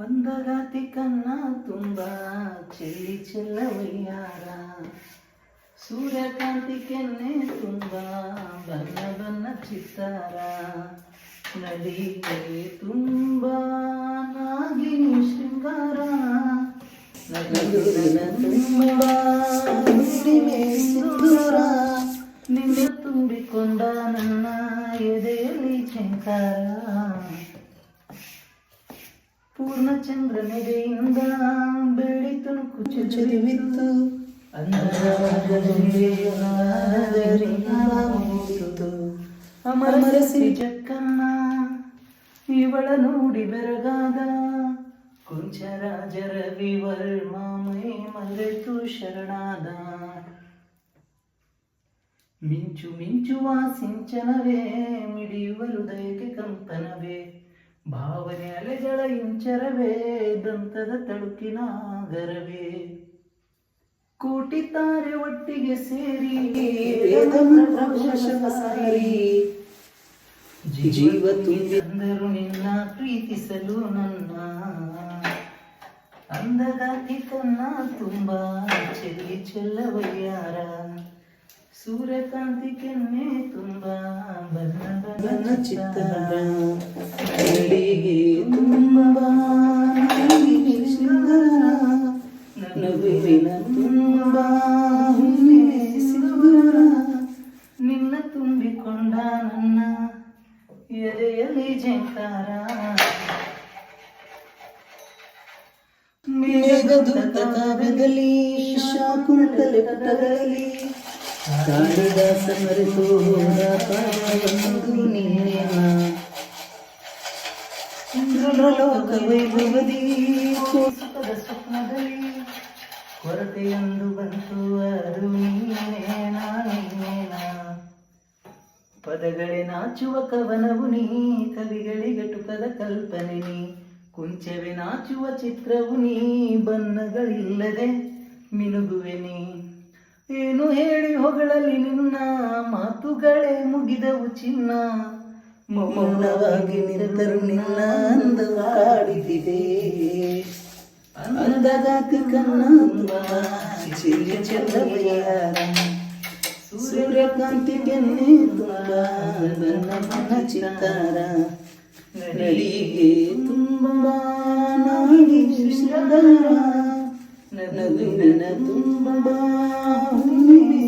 ಅಂದಗಾತಿ ಕನ್ನ ತುಂಬ ಚೆಲ್ಲಿ ಚೆಲ್ಲವಯ್ಯಾರ ಸೂರ್ಯಕಾಂತಿ ಕೆನ್ನೆ ತುಂಬ ಬನ್ನ ಬನ್ನ ಚಿತ್ತಾರ ನಡಿಗೆ ತುಂಬ ನಾಗಿನಿ ಶೃಂಗಾರ ನಗುವಿನ ತುಂಬ ಹುಣ್ಣಿಮೆ ಸಿಂಧೂರ ನಿನ್ನ ತುಂಬಿಕೊಂಡ ನನ್ನ ಎದೆಯಲ್ಲಿ ಝಂಕಾರ ಪೂರ್ಣ ಚಂದ್ರನೆಡೆಯಿಂದ ಬೆಳ್ಳಿ ತುಣುಕು ಚದುರಿವಿತ್ತು ಅಮರ ಚಕ್ಕನ್ನ ಇವಳ ನೋಡಿ ಬೆರಗಾದ. ಕುಂಚರಾಜರ ವಿವರ್ಮ ಮೈ ಮರೆತು ಶರಣಾದ. ಮಿಂಚು ಮಿಂಚುವ ಸಿಂಚನವೇ ಮಿಡಿಯುವ ಹೃದಯಕ್ಕೆ ಕಂಪನವೇ. ಭಾವನೆ ಅಲೆಗಳ ಇಂಚರವೇ ದಂತದ ತಳುಕಿನ ಗರವೇ ಕೂಟಿತಾರೆ ಒಟ್ಟಿಗೆ ಸೇರಿ ಸಾರಿ. ಜೀವ ತುಂಬಿದ್ದರು ನಿನ್ನ ಪ್ರೀತಿಸಲು ನನ್ನ. ಅಂದಗಾತಿ ಕನ್ನ ತುಂಬ ಚೆಲ್ಲಿ ಚೆಲ್ಲವಯ್ಯಾರ. ಸೂರ್ಯಕಾಂತಿ ಕೆನ್ನೆ ತುಂಬ ಬಣ್ಣ ಬಣ್ಣ ಚಿತ್ತಾರ ನಡಿಗೆ ತುಂಬ ನಗುವಿನ ತುಂಬ ನಿನ್ನ ತುಂಬಿಕೊಂಡ ನನ್ನ ಎದೆಯಲ್ಲಿ ಜಂಕಾರ ಮೇಘದೂತ ಕಾವ್ಯದಲ್ಲಿ ಶಾಕುಂತಲೆ ಪುಟಗಳಲ್ಲಿ ಕಾಳಿದಾಸ ಮರೆತು ಹೋರಾಟವೊಂದು ಇಂದ್ರಲೋಕ ವೈಭವದಿ ಕೋಸುಕದ ಸ್ವಪ್ನದಲ್ಲಿ ಕೊರತೆಯೊಂದು ಬಂತು, ಅದು ನೀನೇನ ಪದಗಳೇ ನಾಚುವ ಕವನವು ನೀ ಕವಿಗಳಿಗಟುಕದ ಕಲ್ಪನೆ ನೀ. ಕುಂಚವೇ ನಾಚುವ ಚಿತ್ರವು ನೀ, ಬಣ್ಣಗಳಿಲ್ಲದೆ ಮಿನುಗುವೆ ನೀ. ಏನು ಹೇಳಿ ಹೊಗಳಲ್ಲಿ ನಿನ್ನ ಮಾತುಗಳೇ ಮುಗಿದವು ಚಿನ್ನ. ಮೌನವಾಗಿ ನಿಂತರು ನಿನ್ನ ಅಂದವಾಡಿದಿದೆ ಅಂದಗಾತಿ ಚಿಲ್ಲೆ ಚೆಲ್ಲವಯ್ಯಾರ ಸೂರ್ಯಕಾಂತಿ ಬೆನ್ನೆ ತುಂಬ, ನನ್ನ ಮನ ಚಿತ್ತಾರ. ನಡಿಗೆ ತುಂಬ ನಾಡಿ ಶೃಂಗಾರ ನಗುವಿನ ತುಂಬ ಹುಣ್ಣಿಮೆ